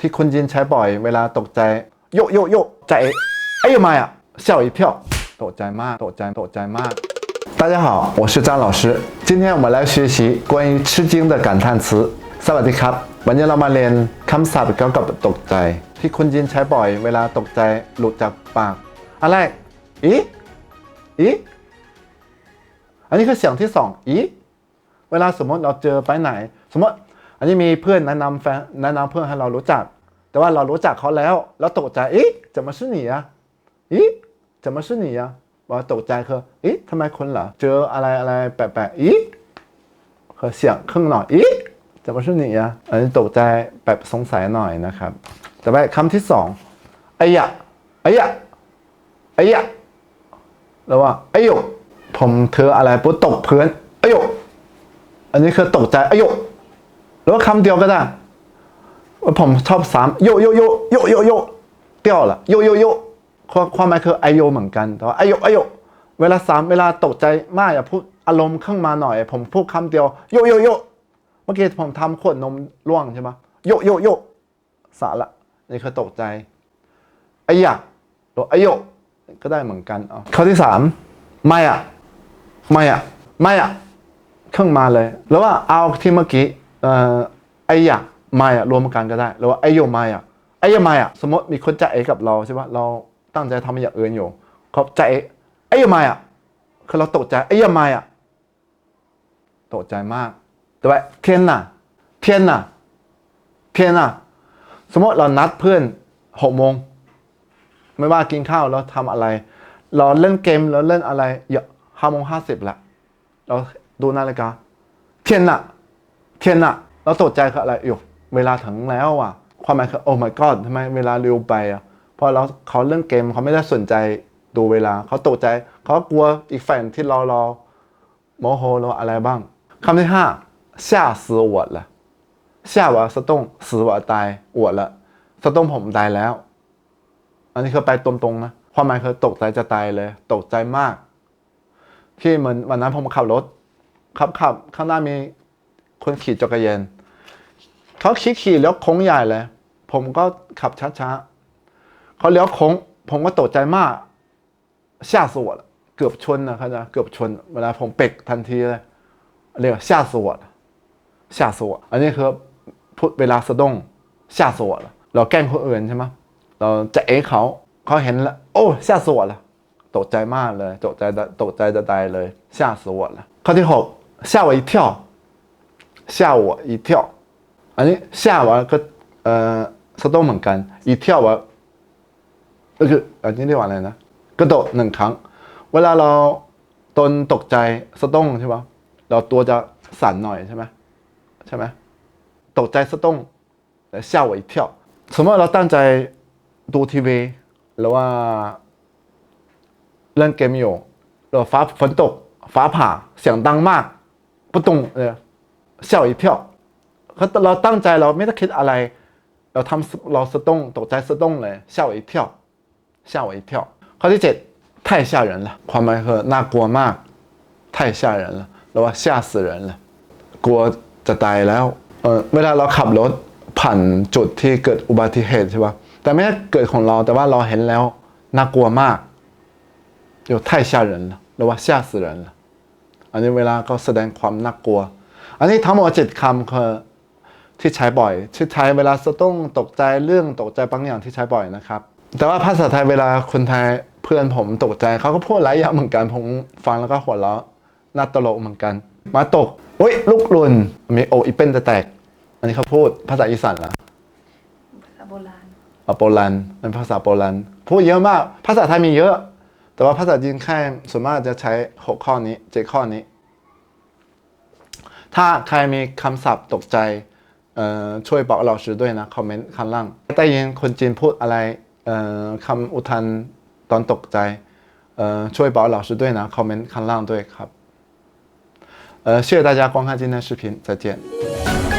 ที่คนจีนใช้บ่อยเวลาตกใจ โยโยโยใจเอ้ยมาอ่ะ吓我一跳ตกใจมากตกใจตกใจมาก大家好我是张老师今天我们来学习关于吃惊的感叹词สวัสดีครับ วันนี้เรามาเรียนคำศัพท์เกี่ยวกับตกใจ ที่คนจีนใช้บ่อย เวลาตกใจหลุดจากปากอะไรอีอีอันนี้คือเสียงที่สองอีเวลาสมมติเราเจอไปไหน สมมติ อันนี้มีเพื่อนแนะนำแฟนแนะนำเพื่อนให้เรารู้จัก แต่ว่าเรารู้จักเขาแล้ว แล้วตกใจเอ๊ะจะมาชื่อหนีอะอีจะมาชื่อหนีอะว่าตกใจคือเอ๊ะทำไมคนเหรอเจออะไรอะไรแปลกๆอีคือเสียงครึ่งหน่อยอีจะมาชื่อหนีอะอันนี้ตกใจแบบสงสัยหน่อยนะครับ แต่ไปคำที่สองไอ้ยะไอ้ยะไอ้ยะแล้วว่าไอ้ยผมเธออะไรปุ๊บตกพื้นไอ้ยอันนี้คือตกใจไอ้ย หรือว่าคำเดียวก็ได้ ผมชอบสามโยโยโยโยโยโยเตี้ยวละโยโยโยความความหมายคือไอโยเหมือนกัน แต่ว่าไอโยไอโยเวลาสามเวลาตกใจมากอย่าพูดอารมณ์ข้างมาหน่อย ผมพูดคำเดียวโยโยโยเมื่อกี้ผมทำขวดนมร่วงใช่ไหมโยโยโยสาละนี่คือตกใจไอยะหรือไอโยก็ได้เหมือนกันอ๋อข้อที่สามไม่อะไม่อะไม่อะเครื่องมาเลย แล้วว่าเอาที่เมื่อกี้ เอ่อไอ้ยะมายะรวมกันก็ได้หรือว่าไอ้โยมายะไอ้ยมายะสมมติมีคนจะเอกับเราใช่ปะเราตั้งใจทำอย่างอื่นอยู่เขาจะเอไอ้ยมายะคือเราตกใจไอ้ยมายะตกใจมากแต่ว่าเทียนน่ะเทียนน่ะเทียนน่ะสมมติเรานัดเพื่อนหกโมงไม่ว่ากินข้าวแล้วทำอะไร เราเล่นเกมแล้วเล่นอะไรเยอะห้าโมงห้าสิบละเราดูนาฬิกาเทียนน่ะ เทียนน่ะเราตกใจคืออะไรอยู่เวลาถึงแล้วอ่ะ ความหมายคือโอ้ my god ทำไมเวลาเร็วไปอ่ะเพราะเราเขาเล่นเกมเขาไม่ได้สนใจดูเวลาเขาตกใจเขากลัวอีกฝ่ายที่เราเราโมโหเราอะไรบ้างคำที่ห้า吓死我了吓我สตุ้ง死我ตาย我了สตุ้งผมตายแล้ว อันนี้คือไปตรงๆนะความหมายคือตกใจจะตายเลย ตกใจมาก ที่เหมือนวันนั้นผมขับรถขับขับข้างหน้ามี คนขี่จักรยานเขาขี่ขี่แล้วโค้งใหญ่เลย ผมก็ขับช้าๆเขาเลี้ยวโค้ง ผมก็ตกใจมาก吓死我了เกือบชนนะครับนะเกือบชน เวลาผมเปกทันทีเลยเรียกว่า吓死我了吓死我อันนี้คือพูดเวลาสะดุ้ง吓死我了เราแกล้งคนอื่นใช่ไหมเราจะเอะเขาเขาเห็นแล้วโอ้吓死我了ตกใจมากเลยตกใจตกใจจะตายเลย吓死我了ข้อที่หก吓我一跳 吓我一跳อันนี้吓我ก็เอ่อสะดุ้งเหมือนกัน一跳我ก็คืออันนี้เรียกว่าอะไรนะกระโดดหนึ่งครั้ง เวลาเราตนตกใจสะดุ้งใช่ปะเราตัวจะสั่นหน่อยใช่ไหมใช่ไหมตกใจสะดุ้งแต่吓我一跳สมมติเราตั้งใจดูทีวีหรือว่า เล่นเกมอยู่แล้วฟ้าฝนตกฟ้าผ่าเสียงดังมากปุตุงเออเสี่ยวอีเพียวเขาเราตั้งใจเรา ไม่ได้คิดอะไร เราทำเราสะตุ้งตกใจสะตุ้งเลยเสี่ยวอีเพียวเสี่ยวอีเพียวข้อที่เจ็ด太吓人了ความหมายคือน่ากลัวมาก太吓人了หรือว่า吓死人了กลัวจะตายแล้วเออเวลาเราขับรถผ่านจุดที่เกิดอุบัติเหตุใช่ปะแต่ไม่ได้เกิดของเราแต่ว่าเราเห็นแล้วน่ากลัวมาก 有太吓人了หรือว่า吓死人了อันนี้เวลาก็แสดงความน่ากลัว อันนี้ทั้งหมดเจ็ดคำคือที่ใช้บ่อยที่ใช้เวลาสะตุ้งตกใจเรื่องตกใจบางอย่างที่ใช้บ่อยนะครับ แต่ว่าภาษาไทยเวลาคนไทยเพื่อนผมตกใจเขาก็พูดหลายอย่างเหมือนกันผมฟังแล้วก็หัวเราะน่าตลกเหมือนกัน มาตกโอ้ยลูกหลุนมีโออีเป็นจะแตก อันนี้เขาพูดภาษาอีสานละภาษาโบราณอะโปแลนด์เป็นภาษาโปแลนด์พูดเยอะมาก ภาษาไทยมีเยอะ แต่ว่าภาษาจีนแค่ส่วนมากจะใช้หกข้อนี้เจ็ดข้อนี้ ถ้าใครมีคำศัพท์ตกใจเอ่อช่วยบอกเราชื่อด้วยนะ คอมเมนต์ข้างล่างได้ยินคนจีนพูดอะไรเอ่อคำอุทานตอนตกใจเอ่อช่วยบอกเราชื่อด้วยนะ คอมเมนต์ข้างล่างด้วยครับเอ่อ谢谢大家观看今天的视频，再见。